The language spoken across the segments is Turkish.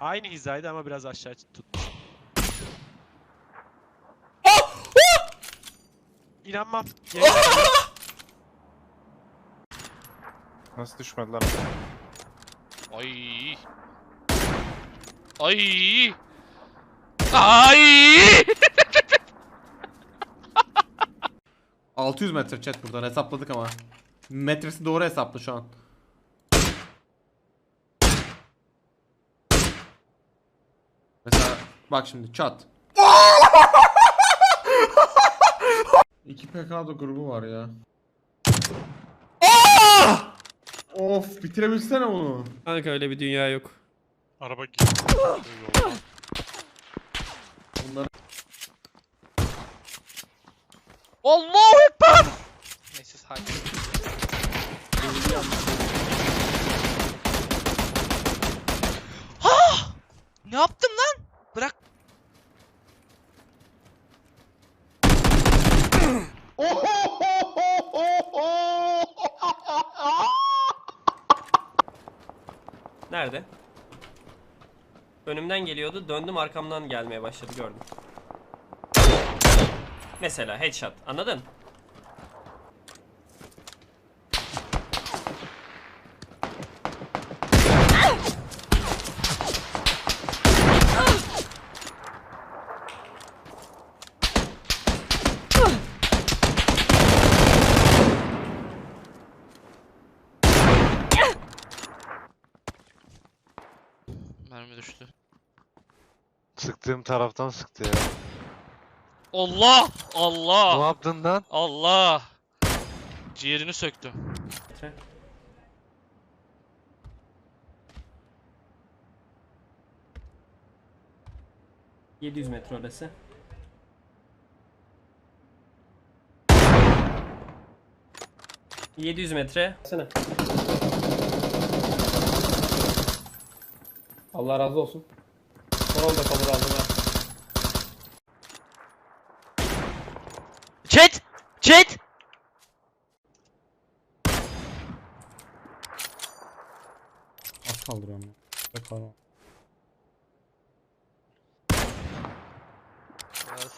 Aynı hizaydı ama biraz aşağı tutmuş. İnanmam. Geri- Nasıl düşmedi lan? Ay. Ay. Ay. 600 metre chat buradan hesapladık ama. Metresi doğru hesaplı şu an. Mesela bak şimdi çat. 2 PK'da grubu var ya. Of bitirebilsene onu. Kanka öyle bir dünya yok. Araba gidiyor. Bunları Allahu Ekber. Neyse sakin. Ha! Ne yaptım lan? Bırak. Nerede? Önümden geliyordu. Döndüm arkamdan gelmeye başladı gördüm. Mesela headshot. Anladın? Mermi düştü. Sıktığım taraftan sıktı ya. Allah! Ne Allah! yaptın lan? Allah! Ciğerini söktüm. Metre. ...700 metre orası. ...700 metre. Sana. Allah razı olsun. Son anda kabul aldım ha. Chat! Chat! az kaldırıyorum ya. Bakalım.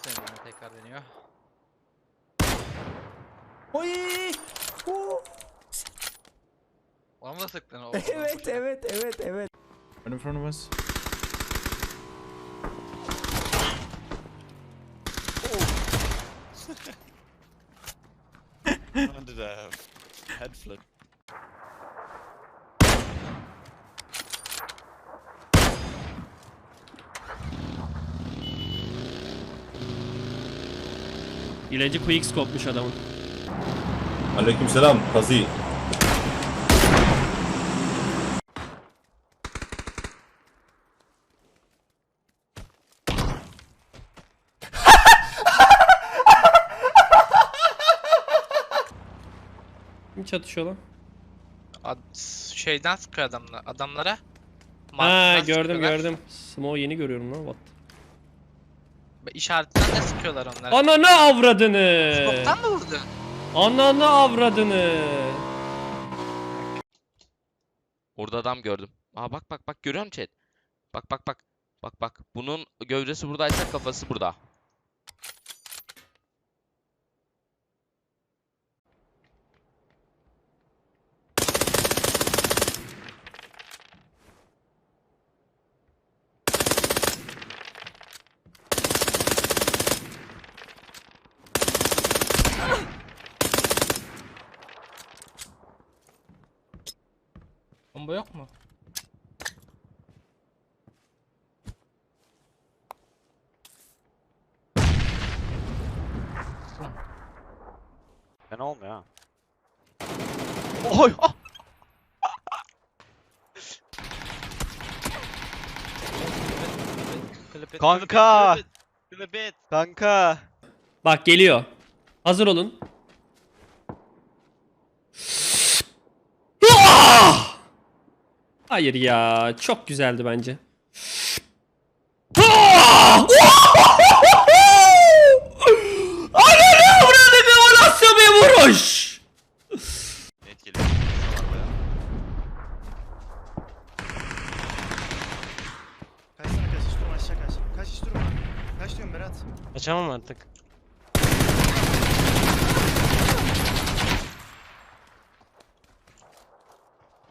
Deniyor, tekrar deniyor. Oy! Ona mı da sıktın o? Evet evet evet evet. Right in front of us. Did a head flip. İlacı quick scope'muş adamın. Aleykümselam Kazi. Çatışıyor lan? Ad şeyden sıkıyor adamlar, adamlara. Ha gördüm sıkıyorlar. gördüm. Smoke yeni görüyorum lan what? İşaretinden de sıkıyorlar onları. Ananı avradını. Skoptan mı vurdu? Ananı avradını. Orada adam gördüm. Aa bak bak bak görüyor musun chat? Bak bak bak. Bak bak. Bunun gövdesi buradaysa kafası burada. Bomba yok mu? Fena olmuyor ha. Oy! ah! Kanka! Kanka! Bak geliyor. Hazır olun. Ah! Hayır ya. Çok güzeldi bence. Ah! Ananı avradını o nasıl bir vuruş? Net geliyor. istiyorum Berat. Açamam artık.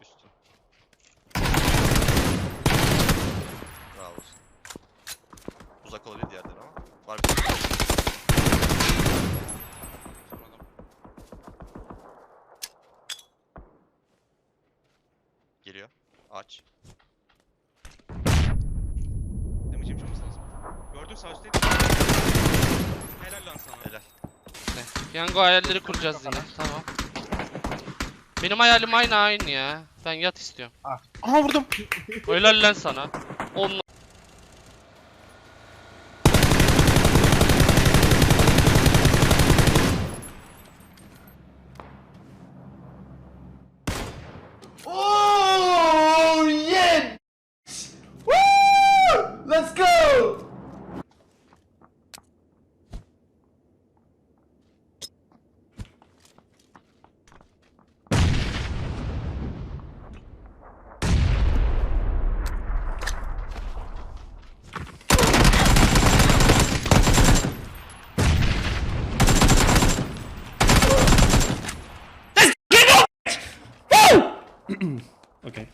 Üstü. Bravo. Uzak olabilir diğerleri ama. Var bir tane. Vurmadım. Geliyor. Aç. Damage yapmamız lazım. Gördün sağ üstteydi. Helal lan sana. Helal. Piyango hayalleri kuracağız yine. Tamam. Benim hayalim aynı aynı ya. Ben yat istiyorum. Aha vurdum. Helal lan sana. On Okay.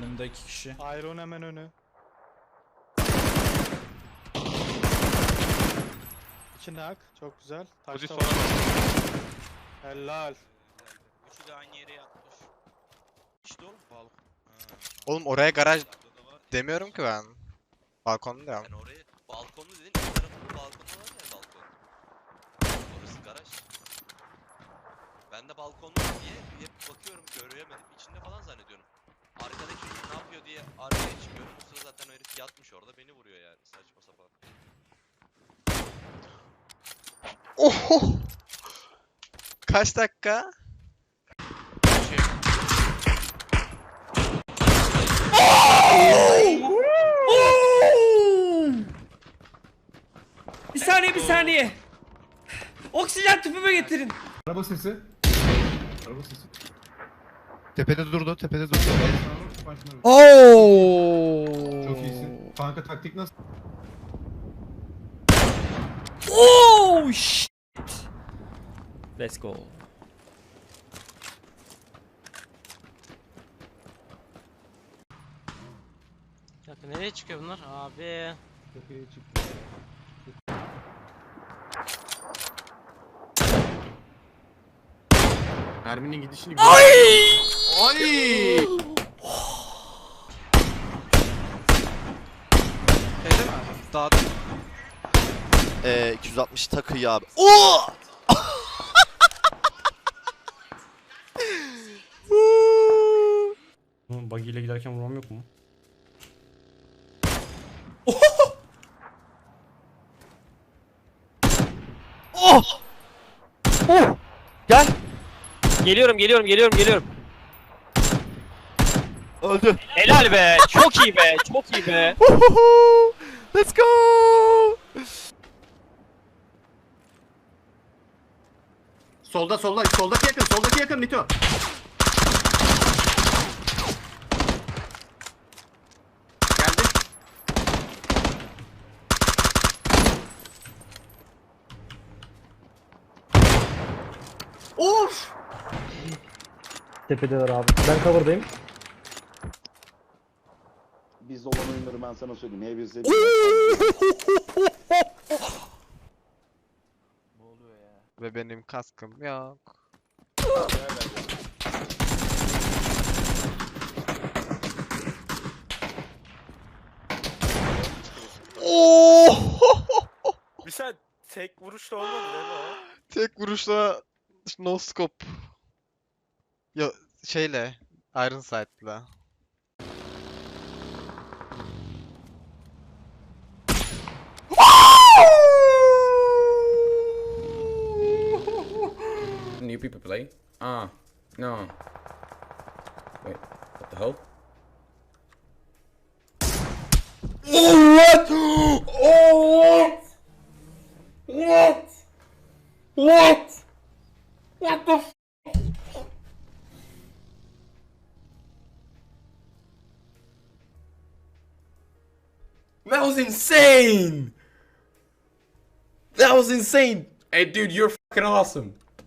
Önümde iki kişi. Iron hemen önü. İçinde hak. Çok güzel. Taşta var. Helal. Üçü de aynı yere yatmış. İşte oğlum balık. Oğlum oraya garaj demiyorum ki ben. Balkon diyorum. Sen oraya balkonlu dedin, balkonu var ya balkon. Orası garaj. Ben de balkonlu diye hep bakıyorum göremedim. İçinde falan zannediyorum. Arkadaki ne yapıyor diye arkaya çıkıyorum. O zaten herif yatmış orada beni vuruyor yani saçma sapan. Oho! Kaç dakika? Saniye bir saniye. Oksijen tüpümü getirin. Araba sesi. Araba sesi. Tepede durdu, tepede durdu. Oo. Çok iyisin. Kanka taktik nasıl? Oh shit. Let's go. Bir dakika nereye çıkıyor bunlar? Abi. Tepeye çıktı. Merminin gidişini Ay! Ay! Şey değil mi? Dağıt. Eee 260 takıyı abi. Oo! Buggy ile giderken vuram yok mu? Geliyorum geliyorum geliyorum geliyorum. Öldü. Helal be. Çok iyi be. Çok iyi be. Let's go! Solda solda soldaki yakın soldaki yakın Mito. Geldi. Of! Tepedeler abi. Ben cover'dayım. Biz olan oyunları ben sana söyleyeyim. Heavy'si Ve benim kaskım yok. Oh! Bir sen tek vuruşla olmadı değil mi o? Tek vuruşla no scope. Ya şeyle Iron Sight'la. New people play? Ah, no. Wait, what the hell? Oh what? Oh what? What? What? What the was insane! That was insane! Hey dude, you're fucking awesome.